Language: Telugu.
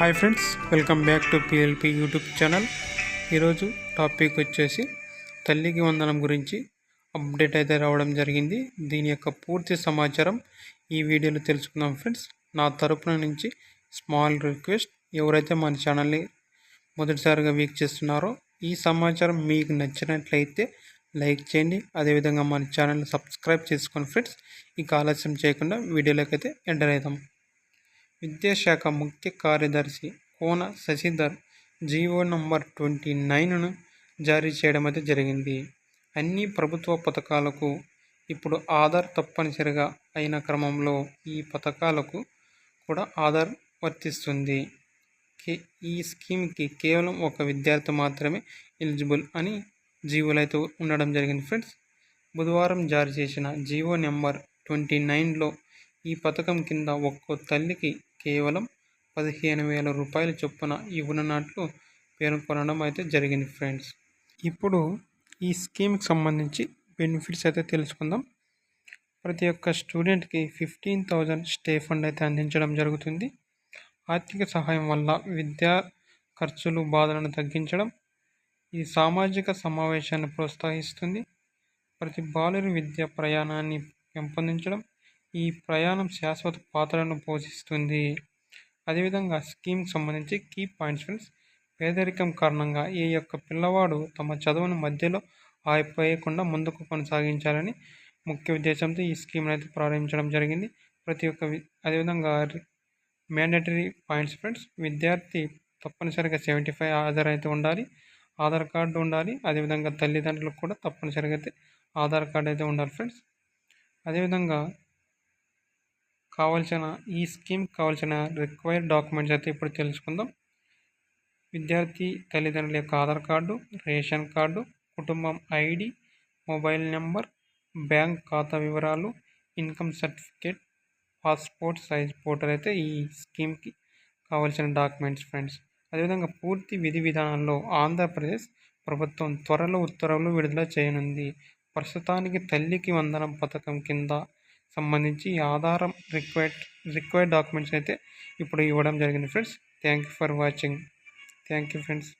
Hi friends welcome back to PLP YouTube channel. ఈరోజు టాపిక్ వచ్చేసి తల్లికి వందనం గురించి అప్డేట్ అయితే రావడం జరిగింది. దీని యొక్క పూర్తి సమాచారం ఈ వీడియోలో తెలుసుకుందాం ఫ్రెండ్స్. నా తరపున నుంచి స్మాల్ రిక్వెస్ట్ ఎవరైతే మన ఛానల్ని మొదటిసారిగా వీక్షిస్తున్నారో ఈ సమాచారం మీకు నచ్చినట్లయితే లైక్ చేయండి. అదేవిధంగా మన ఛానల్ని సబ్స్క్రైబ్ చేసుకోండి ఫ్రెండ్స్. ఇక ఆలస్యం చేయకుండా వీడియోలోకి అయితే ఎంటర్ అవుతాం విద్యాశాఖ ముఖ్య కార్యదర్శి Kona Sasidhar GO number twenty నైన్ను జారీ చేయడం అయితే జరిగింది. అన్ని ప్రభుత్వ పథకాలకు ఇప్పుడు ఆధార్ తప్పనిసరిగా అయిన క్రమంలో ఈ పథకాలకు కూడా ఆధార్ వర్తిస్తుంది. కే ఈ స్కీమ్కి కేవలం ఒక విద్యార్థి మాత్రమే ఎలిజిబుల్ అని జీవోలు అయితే ఉండడం జరిగింది ఫ్రెండ్స్. బుధవారం జారీ చేసిన జీవో నెంబర్ ట్వంటీ నైన్లో ఈ పథకం కింద ఒక్కో తల్లికి కేవలం పదిహేను వేల రూపాయల చొప్పున ఇవ్వనున్నట్లు పేర్కొనడం అయితే జరిగింది ఫ్రెండ్స్. ఇప్పుడు ఈ స్కీమ్కి సంబంధించి బెనిఫిట్స్ అయితే తెలుసుకుందాం. ప్రతి ఒక్క స్టూడెంట్కి ఫిఫ్టీన్ థౌజండ్ స్టే ఫండ్ అయితే అందించడం జరుగుతుంది. ఆర్థిక సహాయం వల్ల విద్యా ఖర్చులు బాధలను తగ్గించడం ఇది సామాజిక సమావేశాన్ని ప్రోత్సహిస్తుంది. ప్రతి బాలురి విద్య ప్రయాణాన్ని పెంపొందించడం ఈ ప్రయాణం శాశ్వత పాత్రను పోషిస్తుంది. అదేవిధంగా స్కీమ్కి సంబంధించి కీ పాయింట్స్ ఫ్రెండ్స్ పేదరికం కారణంగా ఈ యొక్క పిల్లవాడు తమ చదువును మధ్యలో ఆగిపోయకుండా ముందుకు కొనసాగించాలని ముఖ్య ఉద్దేశంతో ఈ స్కీమ్ని అయితే ప్రారంభించడం జరిగింది. ప్రతి ఒక్క వి- అదేవిధంగా మ్యాండేటరీ పాయింట్స్ ఫ్రెండ్స్ విద్యార్థి తప్పనిసరిగా సెవెంటీ ఫైవ్ ఆధార్ అయితే ఉండాలి ఆధార్ కార్డు ఉండాలి అదేవిధంగా తల్లిదండ్రులకు కూడా తప్పనిసరిగా అయితే ఆధార్ కార్డు అయితే ఉండాలి ఫ్రెండ్స్. అదేవిధంగా కావాల్సిన ఈ స్కీమ్ కావాల్సిన రిక్వైర్డ్ డాక్యుమెంట్స్ అయితే ఇప్పుడు తెలుసుకుందాం. విద్యార్థి తల్లిదండ్రుల యొక్క ఆధార్ కార్డు రేషన్ కార్డు కుటుంబం ఐడి మొబైల్ నెంబర్ బ్యాంక్ ఖాతా వివరాలు income certificate passport size photo అయితే ఈ స్కీమ్కి కావాల్సిన డాక్యుమెంట్స్ ఫ్రెండ్స్. అదేవిధంగా పూర్తి విధి విధానాల్లో ఆంధ్రప్రదేశ్ ప్రభుత్వం త్వరలో ఉత్తర్వులు విడుదల చేయనుంది. ప్రస్తుతానికి తల్లికి వందనం పథకం కింద సంబంధించి ఆధారం రిక్వైర్డ్ రిక్వైర్డ్ డాక్యుమెంట్స్ అయితే ఇప్పుడు ఇవ్వడం జరిగింది friends thank you for watching thank you friends